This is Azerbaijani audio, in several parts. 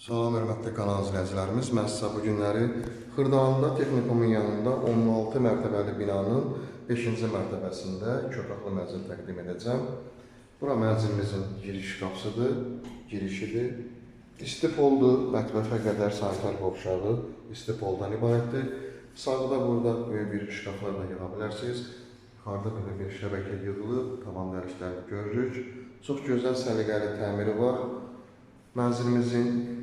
Salam hörmətli kanal izləyicilərimiz. Mən sizə bu günləri Xırdalanında Texnikumun yanında 16 mərtəbəli binanın 5-ci mərtəbəsində iki otaqlı mənzil təqdim edəcəm. Bura mənzilimizin giriş qapısıdır, girişidir. İstipoldur, mətbəxə qədər sanitar qovşağı istipoldan ibarətdir. Sağda burada böyük bir şkaflar da yığa bilərsiniz. Yuxarıda belə bir şəbəkə yığılıb, tavan dəliklərini görürük. Çox gözəl səliqəli təmiri var. Mənzilimizin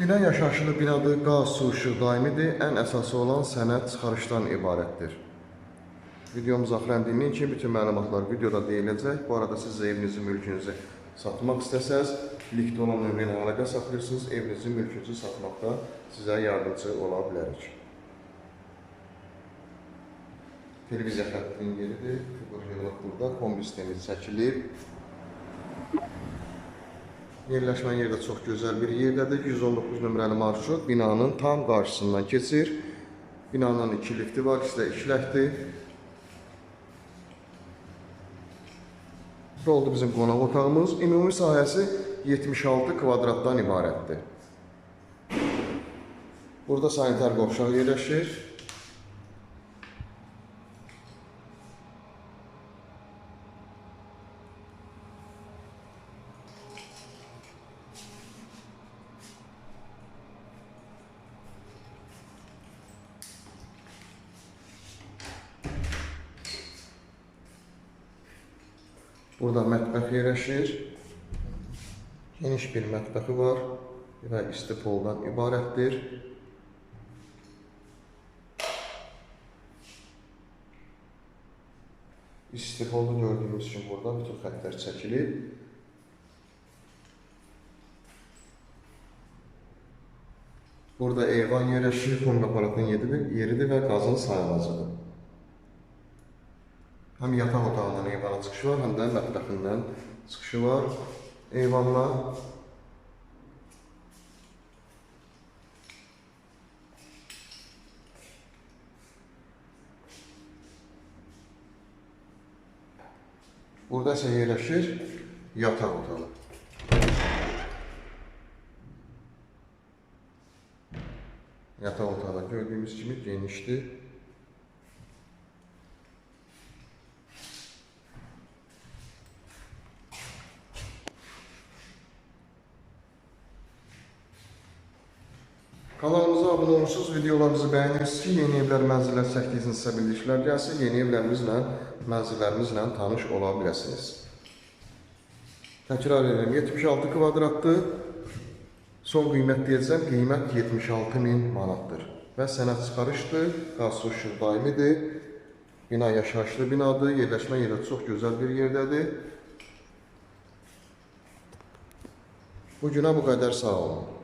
Bina yaşayışlı binadır, qaz, su, işıq daimidir. Ən əsası olan sənəd çıxarışdan ibarətdir. Videomuz axirəndiyinin kimi bütün məlumatlar videoda deyiləcək. Bu arada siz evinizi, mülkünüzü satmaq istəsəz, linkdə olan nömrə ilə əlaqə saxlayırsınız. Evinizi, mülkünüzü satmaqda sizə yardımcı ola bilərik. Televiziya xəttinin yeridir. Fiqur burada. Kombi sistemi çəkilir. Yerləşmə yeri də çox gözəl bir yerdədir. 119 nömrəli marşrut binanın tam qarşısından keçir. Binanın iki lifti var, ikisi də işləkdir. Bu oldu bizim qonaq otağımız. Ümumi sahəsi 76 kvadratdan ibarətdir. Burada sanitar qovşaq yerləşir. Burada mətbəx yerləşir. Geniş bir mətbəxi var və istipoldan ibarətdir. İstipolda gördüyümüz kimi burada bütün xəttlər çəkilib. Burada eyvan yerləşir, fond aparatının yeridir və qazın sayılacıdır. Həm yataq otağından eyvana çıxışı var, həm də mətbəxindən çıxışı var. Eyvanla Burada isə yerləşir yataq otağı. Yataq otağı gördüyümüz kimi genişdir. Kanalımıza abunə olursunuz, videolarımızı bəyənirsiniz ki, yeni evlər, mənzillər çəkdiyinizsə bildirişlər gəlsin, yeni evlərimizlə, mənzillərimizlə tanış ola biləsiniz. Təkrar edirəm, 76 kvadratdır. Son qiymət deyəcəm, qiymət 76 min manatdır. Və sənəd çıxarışdır, qaz su işıq daimidir. Bina yaşayışlı binadır, yerləşmə yeri çox gözəl bir yerdədir. Bu günə bu qədər sağ olun.